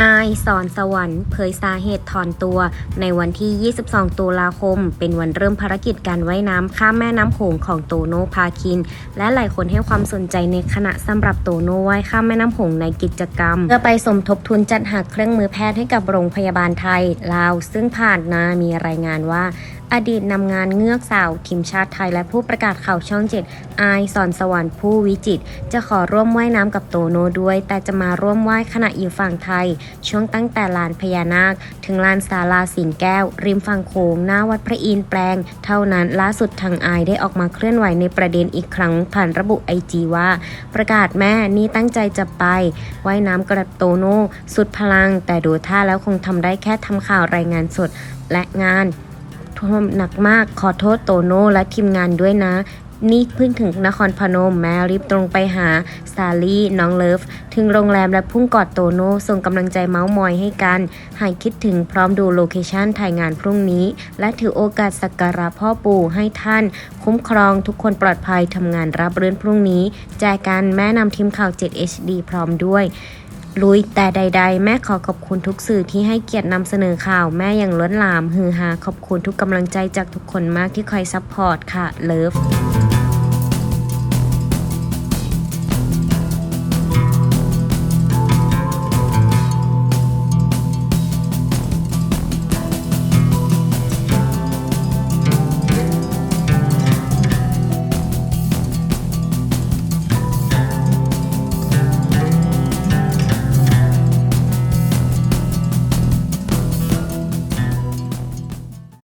อายสอนสวรรค์เผยสาเหตุถอนตัว ในวันที่ 22 ตุลาคม เป็นวันเริ่มภารกิจการว่ายน้ำข้ามแม่น้ำโขงของโตโนพาคิน และหลายคนให้ความสนใจในขณะสำหรับโตโนว่ายข้ามแม่น้ำโขงในกิจกรรม เพื่อไปสมทบทุนจัดหาเครื่องมือแพทย์ให้กับโรงพยาบาลไทยลาว ซึ่งผ่านนามีรายงานว่าอดีตนำงานเงือกสาวทีมชาติไทยและผู้ประกาศข่าวช่องเจ็ดอายสอนสวรรค์ผู้วิจิต จะขอร่วมว่ายน้ำกับโตโนด้วย แต่จะมาร่วมว่ายขณะอยู่ฝั่งไทย ช่วงตั้งแต่ลานพญานาค ถึงลานศาลาสิงแก้ว ริมฝั่งโขงหน้าวัดพระอินทร์แปลง เท่านั้นล่าสุดทางอายได้ออกมาเคลื่อนไหวในประเด็นอีกครั้งผ่านระบุไอจีว่า ประกาศแม่นี่ตั้งใจจะไปว่ายน้ำกับโตโนสุดพลัง แต่ดูท่าแล้วคงทำได้แค่ทำข่าวรายงานสดและงาน ท่วมหนักมากขอโทษโตโน่และทีมงานด้วยนะ นี่เพิ่งถึงนครพนมแม่รีบตรงไปหาซาลี่น้องเลิฟ ถึงโรงแรมและพุ่งกอดโตโน่ส่งกำลังใจเมาส์มอยให้กัน หายคิดถึงพร้อมดูโลเคชั่นถ่ายงานพรุ่งนี้ และถือโอกาสสักการะพ่อปู่ให้ท่าน คุ้มครองทุกคนปลอดภัยทำงานรับเรื่อนพรุ่งนี้แจกันแม่นำทีมข่าว 7 HD พร้อมด้วย ลุย แต่ใด ๆ แม่ขอขอบคุณทุกสื่อที่ให้เกียรตินำเสนอข่าวแม่อย่างล้นหลาม ฮือฮาขอบคุณทุกกำลังใจจากทุกคนมากที่คอยซัพพอร์ตค่ะเลิฟ